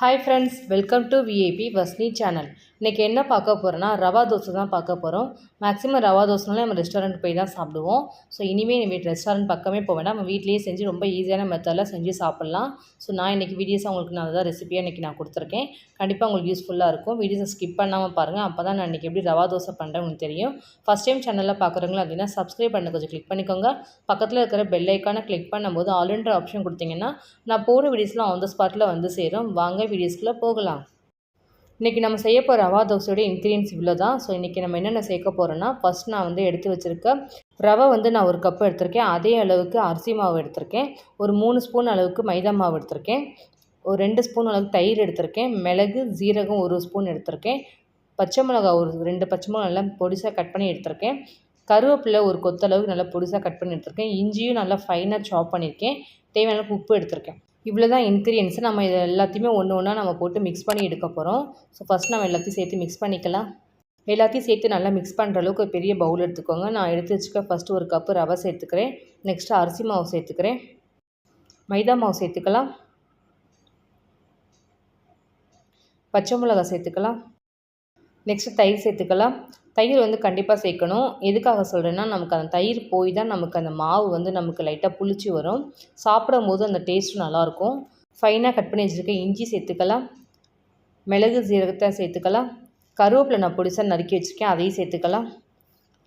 hi friends welcome to VIP வஸ்னி channel இன்றைக்கி என்ன பார்க்க போகிறோன்னா ரவா தோசை தான் பார்க்க போகிறோம் மேக்ஸிமம் ரவா தோசைனாலே நம்ம ரெஸ்டாரண்ட் போய் தான் சாப்பிடுவோம். ஸோ இனிமேல் நம்ம ரெஸ்டாரண்ட் பக்கமே போக வேண்டாம். நம்ம வீட்லேயே செஞ்சு ரொம்ப ஈஸியான மெத்தடில் செஞ்சு சாப்பிட்லாம். ஸோ நான் இன்றைக்கி வீடியோஸ் உங்களுக்கு நான் தான் ரெசிபியாக இன்றைக்கி நான் கொடுத்துருக்கேன். கண்டிப்பாக உங்களுக்கு யூஸ்ஃபுல்லாக இருக்கும். வீடியோஸை ஸ்கிப் பண்ணாமல் பாருங்கள் அப்போ தான் நான் இன்றைக்கி எப்படி ரவா தோசை பண்ணுறேன் உங்களுக்கு தெரியும். ஃபஸ்ட் டைம் சேனலில் பார்க்குறவங்களா அப்படின்னா சப்ஸ்கிரைப் பண்ண கொஞ்சம் கிளிக் பண்ணிக்கோங்க. பக்கத்தில் இருக்கிற பெல் ஐக்கானை கிளிக் பண்ணும்போது ஆல்ன்ற ஆப்ஷன் கொடுத்தீங்கன்னா நான் போகிற வீடியோஸ்லாம் ஆன் த ஸ்பாட்டில் வந்து சேரும். வாங்க வீடியோஸ்க்குள்ளே போகலாம். இன்றைக்கி நம்ம செய்ய போகிற ரவா தோசையோட இன்க்ரீடியன்ஸ் இவ்வளோ தான் ஸோ இன்றைக்கி நம்ம என்னென்ன சேர்க்க போகிறோன்னா ஃபஸ்ட் நான் வந்து எடுத்து வச்சுருக்க ரவை வந்து நான் ஒரு கப்பு எடுத்திருக்கேன். அதே அளவுக்கு அரிசி மாவு எடுத்திருக்கேன். ஒரு மூணு ஸ்பூன் அளவுக்கு மைதா மாவு எடுத்திருக்கேன். ஒரு ரெண்டு ஸ்பூன் அளவுக்கு தயிர் எடுத்திருக்கேன். மிளகு ஜீரகம் ஒரு ஸ்பூன் எடுத்திருக்கேன். பச்சை மிளகா ஒரு ரெண்டு பச்சை மிளகா நல்லா பொடிசாக கட் பண்ணி எடுத்திருக்கேன். கருவேப்பிலை ஒரு கொத்தளவுக்கு நல்லா பொடிசாக கட் பண்ணி எடுத்திருக்கேன். இஞ்சியும் நல்லா ஃபைனாக சாப் பண்ணியிருக்கேன். தேவையான உப்பு எடுத்திருக்கேன். இவ்வளோ தான் இன்க்ரீடியன்ஸ் நம்ம இது எல்லாத்தையுமே ஒன்று ஒன்றா நம்ம போட்டு மிக்ஸ் பண்ணி எடுக்க போகிறோம் ஸோ ஃபஸ்ட் நம்ம எல்லாத்தையும் சேர்த்து மிக்ஸ் பண்ணிக்கலாம். எல்லாத்தையும் சேர்த்து நல்லா மிக்ஸ் பண்ணுற அளவுக்கு ஒரு பெரிய பவுல் எடுத்துக்கோங்க. நான் எடுத்து வச்சுக்க ஃபஸ்ட்டு ஒரு கப்பு ரவை சேர்த்துக்கிறேன். நெக்ஸ்ட்டு அரிசி மாவு சேர்த்துக்கிறேன். மைதா மாவு சேர்த்துக்கலாம். பச்சை மிளகா சேர்த்துக்கலாம். நெக்ஸ்ட்டு தயிர் சேர்த்துக்கலாம். தயிர் வந்து கண்டிப்பாக சேர்க்கணும். எதுக்காக சொல்கிறேன்னா நமக்கு அந்த தயிர் போய் தான் நமக்கு அந்த மாவு வந்து நமக்கு லைட்டாக புளிச்சு வரும். சாப்பிடும் போது அந்த டேஸ்ட்டும் நல்லாயிருக்கும். ஃபைனாக கட் பண்ணி வச்சுருக்க இஞ்சி சேர்த்துக்கலாம். மிளகு சீரகத்தை சேர்த்துக்கலாம். கருவேப்பிலை நான் பொடிசாக நறுக்கி வச்சுருக்கேன். அதையும் சேர்த்துக்கலாம்.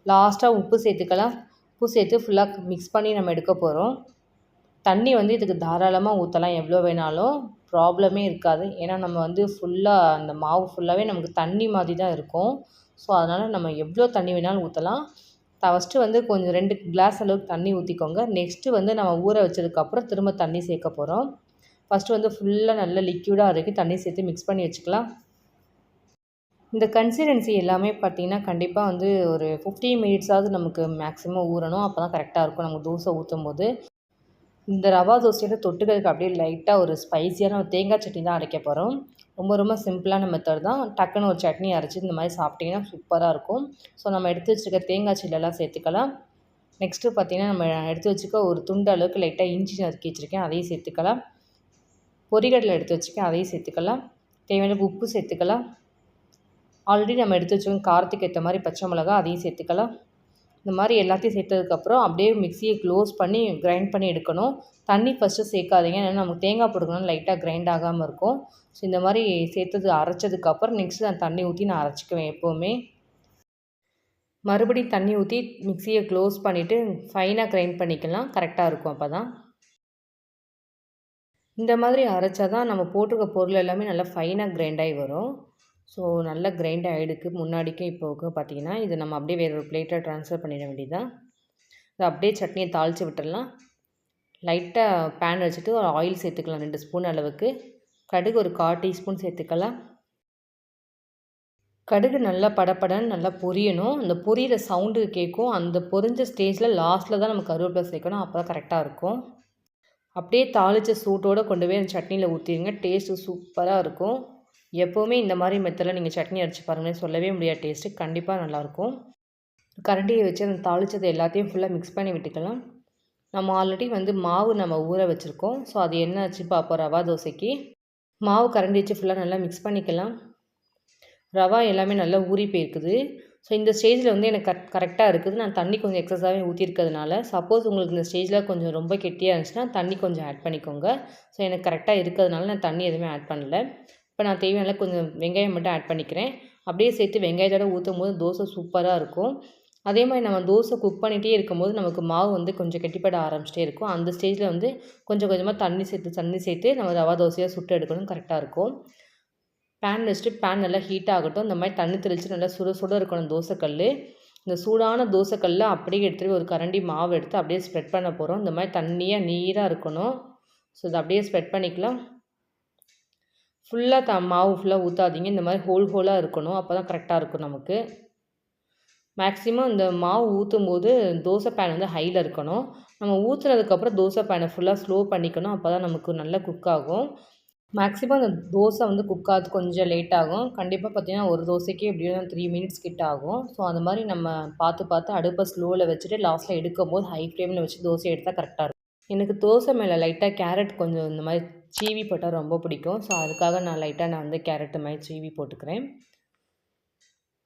லாஸ்ட்டாக உப்பு சேர்த்துக்கலாம். உப்பு சேர்த்து ஃபுல்லாக மிக்ஸ் பண்ணி நம்ம எடுக்க போகிறோம் தண்ணி வந்து இதுக்கு தாராளமாக ஊற்றலாம் எவ்வளோ வேணாலும். ப்ராப்ளமே இருக்காது. ஏன்னா நம்ம வந்து ஃபுல்லாக அந்த மாவு ஃபுல்லாகவே நமக்கு தண்ணி மாதிரி தான் இருக்கும். ஸோ அதனால் நம்ம எவ்வளோ தண்ணி வேணாலும் ஊற்றலாம் ஃபஸ்ட்டு வந்து கொஞ்சம் ரெண்டு கிளாஸ் அளவுக்கு தண்ணி ஊற்றிக்கோங்க நெக்ஸ்ட்டு வந்து நம்ம ஊற வச்சதுக்கப்புறம் திரும்ப தண்ணி சேர்க்க போகிறோம் ஃபஸ்ட்டு வந்து ஃபுல்லாக நல்ல லிக்யூடாக இருக்குது தண்ணி சேர்த்து மிக்ஸ் பண்ணி வச்சுக்கலாம். இந்த கன்சிஸ்டன்சி எல்லாமே பார்த்திங்கன்னா கண்டிப்பாக வந்து ஒரு ஃபிஃப்டீன் மினிட்ஸாவது நமக்கு மேக்ஸிமம் ஊறணும். அப்போ தான் கரெக்டாக இருக்கும். நம்ம தோசை ஊற்றும் போது இந்த ரவா தோசையோட தொட்டுக்கிறதுக்கு அப்படியே லைட்டாக ஒரு ஸ்பைஸியான ஒரு தேங்காய் சட்னி தான் அரைக்க போகிறோம் ரொம்ப ரொம்ப சிம்பிளான மெத்தட் தான். டக்குன்னு ஒரு சட்னி அரைச்சி இந்த மாதிரி சாப்பிட்டிங்கன்னா சூப்பராக இருக்கும். ஸோ நம்ம எடுத்து வச்சுருக்க தேங்காய் சில்லெல்லாம் சேர்த்துக்கலாம். நெக்ஸ்ட்டு பார்த்திங்கன்னா நம்ம எடுத்து வச்சுக்க ஒரு துண்டு அளவுக்கு லைட்டாக இஞ்சி நறுக்கி வச்சுருக்கேன். அதையும் சேர்த்துக்கலாம். பொரிகடலை எடுத்து வச்சுருக்கேன். அதையும் சேர்த்துக்கலாம். தேவையான உப்பு சேர்த்துக்கலாம். ஆல்ரெடி நம்ம எடுத்து வச்சுக்கோங்க காரத்துக்கு ஏற்ற மாதிரி பச்சை மிளகா அதையும் சேர்த்துக்கலாம். இந்த மாதிரி எல்லாத்தையும் சேர்த்ததுக்கப்புறம் அப்படியே மிக்சியை க்ளோஸ் பண்ணி கிரைண்ட் பண்ணி எடுக்கணும். தண்ணி ஃபஸ்ட்டு சேர்க்காதீங்க. ஏன்னா நமக்கு தேங்காய் போட்டுக்கணும் லைட்டாக கிரைண்ட் ஆகாமல் இருக்கும். ஸோ இந்த மாதிரி சேர்த்தது அரைச்சதுக்கப்புறம் நெக்ஸ்ட்டு நான் தண்ணி ஊற்றி நான் அரைச்சிக்குவேன் எப்போவுமே. மறுபடியும் தண்ணி ஊற்றி மிக்சியை க்ளோஸ் பண்ணிவிட்டு ஃபைனாக கிரைண்ட் பண்ணிக்கலாம். கரெக்டாக இருக்கும் அப்போ தான் இந்த மாதிரி அரைச்சா தான் நம்ம போட்டிருக்க பொருள் எல்லாமே நல்லா ஃபைனாக கிரைண்டாகி வரும். ஸோ நல்லா கிரைண்ட் ஆகிடுக்கு முன்னாடிக்கும் இப்போவுக்கும் பார்த்தீங்கன்னா இது நம்ம அப்படியே வேறு ஒரு பிளேட்டாக ட்ரான்ஸ்ஃபர் பண்ணிட வேண்டியதுதான் இதை அப்படியே சட்னியை தாளித்து விட்டுடலாம் லைட்டாக பேன் வச்சுட்டு ஒரு ஆயில் சேர்த்துக்கலாம் ரெண்டு ஸ்பூன் அளவுக்கு. கடுகு ஒரு கால் டீஸ்பூன் சேர்த்துக்கலாம். கடுகு நல்லா படப்படன்னு நல்லா பொரியணும். அந்த பொரியிற சவுண்டு கேட்கும். அந்த பொரிஞ்ச ஸ்டேஜில் லாஸ்ட்டில் தான் நம்ம கருவேப்பிலை சேர்க்கணும். அப்போ தான் கரெக்டாக இருக்கும். அப்படியே தாளித்த சூட்டோடு கொண்டு போய் அந்த சட்னியில் ஊற்றிடுங்க டேஸ்ட்டு சூப்பராக இருக்கும். எப்போவுமே இந்த மாதிரி மெத்தடில் நீங்கள் சட்னி அரைச்சி பாருங்களேன் சொல்லவே முடியாத. டேஸ்ட்டு கண்டிப்பாக நல்லாயிருக்கும். கரண்டியை வச்சு அந்த தாளித்தது எல்லாத்தையும் ஃபுல்லாக மிக்ஸ் பண்ணி விட்டுக்கலாம். நம்ம ஆல்ரெடி வந்து மாவு நம்ம ஊற வச்சுருக்கோம். ஸோ அது என்ன ஆச்சு பார்ப்போம். ரவா தோசைக்கு. மாவு கரண்டி வச்சு ஃபுல்லாக நல்லா மிக்ஸ் பண்ணிக்கலாம். ரவா எல்லாமே நல்லா ஊறி போயிருக்குது. ஸோ இந்த ஸ்டேஜில் வந்து எனக்கு கரெக்ட் கரெக்டாக இருக்குது. நான் தண்ணி கொஞ்சம் எக்ஸஸாகவே ஊற்றிருக்கிறதுனால சப்போஸ் உங்களுக்கு இந்த ஸ்டேஜில் கொஞ்சம் ரொம்ப கெட்டியாக இருந்துச்சுன்னா தண்ணி கொஞ்சம் ஆட் பண்ணிக்கோங்க. ஸோ எனக்கு கரெக்டாக இருக்கிறதுனால நான் தண்ணி எதுவுமே ஆட் பண்ணல. இப்போ நான் தேவையான கொஞ்சம் வெங்காயம் மட்டும் ஆட் பண்ணிக்கிறேன். அப்படியே சேர்த்து வெங்காயத்தோட ஊற்றும் போது தோசை சூப்பராக இருக்கும். அதே மாதிரி நம்ம தோசை குக் பண்ணிகிட்டே இருக்கும்போது நமக்கு மாவு வந்து கொஞ்சம் கெட்டிப்பட ஆரம்பிச்சிட்டே இருக்கும். அந்த ஸ்டேஜில் வந்து கொஞ்சம் கொஞ்சமாக தண்ணி சேர்த்து தண்ணி சேர்த்து நம்ம ரவா தோசையாக சுட்டு எடுக்கணும் கரெக்டாக இருக்கும். பேன் வச்சுட்டு பேன் நல்லா ஹீட் ஆகட்டும். இந்த மாதிரி தண்ணி தெளித்து நல்லா சுட சுட இருக்கணும் தோசைக்கல் இந்த சூடான தோசைக்கல்ல அப்படியே எடுத்துகிட்டு ஒரு கரண்டி மாவு எடுத்து அப்படியே ஸ்ப்ரெட் பண்ண போகிறோம் இந்த மாதிரி தண்ணியாக நீராக இருக்கணும். ஸோ இதை அப்படியே ஸ்ப்ரெட் பண்ணிக்கலாம். ஃபுல்லாக த மாவு ஃபுல்லாக ஊற்றாதீங்க இந்த மாதிரி ஹோல் ஹோலாக இருக்கணும். அப்போ தான் கரெக்டாக இருக்கும் நமக்கு. மேக்ஸிமம் இந்த மாவு ஊற்றும் போது தோசை பேன் வந்து ஹையில் இருக்கணும். நம்ம ஊற்றுனதுக்கப்புறம் தோசை பேனை ஃபுல்லாக ஸ்லோ பண்ணிக்கணும். அப்போ தான் நமக்கு நல்லா குக் ஆகும். மேக்ஸிமம் அந்த தோசை வந்து குக் ஆகுது. கொஞ்சம் லேட் ஆகும். கண்டிப்பாக பார்த்தீங்கன்னா ஒரு தோசைக்கு எப்படியும் த்ரீ மினிட்ஸ் கிட்ட ஆகும். ஸோ அந்த மாதிரி நம்ம பார்த்து பார்த்து அடுப்பை ஸ்லோவில் வச்சுட்டு லாஸ்ட்டில் எடுக்கும் போது ஹை ஃப்ளேமில் வச்சு தோசை எடுத்தால் கரெக்டாக இருக்கும். எனக்கு தோசை மேலே லைட்டாக கேரட் கொஞ்சம் இந்த மாதிரி சீவி போட்டால் ரொம்ப பிடிக்கும். ஸோ அதுக்காக நான் லைட்டாக நான் வந்து கேரட்டு மாதிரி சீவி போட்டுக்கிறேன்.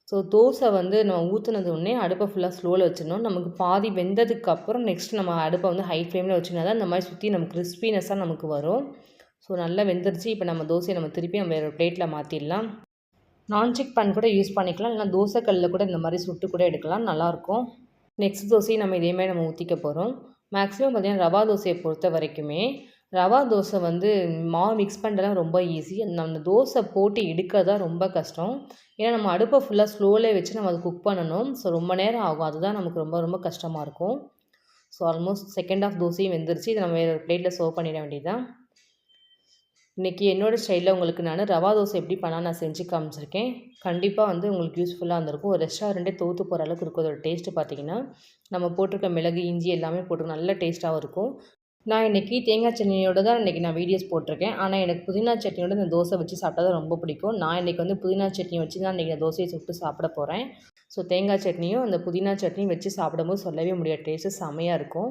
ஸோ தோசை வந்து நம்ம ஊற்றுனது உடனே அடுப்பை ஃபுல்லாக ஸ்லோவில் வச்சிடணும். நமக்கு பாதி வெந்ததுக்கப்புறம் நெக்ஸ்ட் நம்ம அடுப்பை வந்து ஹை ஃப்ளேமில் வச்சுனா தான் இந்த மாதிரி சுற்றி நமக்கு கிறிஸ்பினஸ்ஸாக நமக்கு வரும். ஸோ நல்லா வெந்துருச்சு. இப்போ நம்ம தோசையை நம்ம திருப்பி நம்ம வேறு பிளேட்டில் மாற்றிடலாம் நான்ஸ்டிக் பேன் கூட யூஸ் பண்ணிக்கலாம். இல்லைனா தோசை கல்லில் கூட இந்த மாதிரி சுட்டு கூட எடுக்கலாம். நல்லாயிருக்கும் நெக்ஸ்ட் தோசையை நம்ம இதே மாதிரி நம்ம ஊற்றிக்க போகிறோம் மேக்ஸிமம் பார்த்திங்கன்னா ரவா தோசையை பொறுத்த வரைக்குமே ரவா தோசை வந்து மாவு மிக்ஸ் பண்ணுறதுலாம் ரொம்ப ஈஸி அந்த தோசை போட்டு எடுக்க தான் ரொம்ப கஷ்டம். ஏன்னா நம்ம அடுப்பை ஃபுல்லாக ஸ்லோவில் வச்சு நம்ம அதை குக் பண்ணணும். ஸோ ரொம்ப நேரம் ஆகும். அதுதான் நமக்கு ரொம்ப ரொம்ப கஷ்டமாக இருக்கும். ஸோ ஆல்மோஸ்ட் செகண்ட் ஆஃப் தோசையும் வெந்துருச்சு. இதை நம்ம வேறு ஒரு பிளேட்டில் சர்வ் பண்ணிட வேண்டியதுதான் இன்றைக்கி என்னோடய ஸ்டைலில் உங்களுக்கு நான் ரவா தோசை எப்படி பண்ணால் நான் செஞ்சு காமிச்சிருக்கேன். கண்டிப்பாக வந்து உங்களுக்கு யூஸ்ஃபுல்லாக இருந்திருக்கும். ஒரு ரெஸ்டாரண்ட்டே தோற்று போகிற அளவுக்கு இருக்கும். அதோட டேஸ்ட்டு பார்த்தீங்கன்னா நம்ம போட்டிருக்க மிளகு இஞ்சி எல்லாமே போட்டு நல்ல டேஸ்ட்டாகவும் இருக்கும். நான் இன்றைக்கி தேங்காய் சட்னியோட தான் இன்றைக்கி நான் வீடியோஸ் போட்டிருக்கேன். ஆனால் எனக்கு புதினா சட்னியோட இந்த தோசை வச்சு சாப்பிட்டா தான் ரொம்ப பிடிக்கும். நான் இன்றைக்கி வந்து புதினா சட்னி வச்சு தான் இன்றைக்கி தோசையை சுட்டு சாப்பிட போகிறேன் ஸோ தேங்காய் சட்னியும் அந்த புதினா சட்னியும் வச்சு சாப்பிடும்போது சொல்லவே முடியாது. டேஸ்ட்டு செம்மையாக இருக்கும்.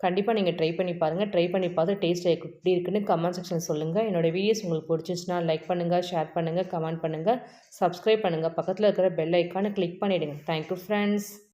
கண்டிப்பாக நீங்கள் ட்ரை பண்ணி பாருங்கள் ட்ரை பண்ணி பார்த்து டேஸ்ட் எப்படி இருக்குன்னு கமெண்ட் செக்ஷனில் சொல்லுங்கள் என்னோடய வீடியோஸ் உங்களுக்கு பிடிச்சிச்சுன்னா லைக் பண்ணுங்கள் ஷேர் பண்ணுங்கள் கமெண்ட் பண்ணுங்கள் சப்ஸ்கிரைப் பண்ணுங்கள் பக்கத்தில் இருக்கிற பெல் ஐக்கானை கிளிக் பண்ணிவிடுங்க தேங்க்யூ ஃப்ரெண்ட்ஸ்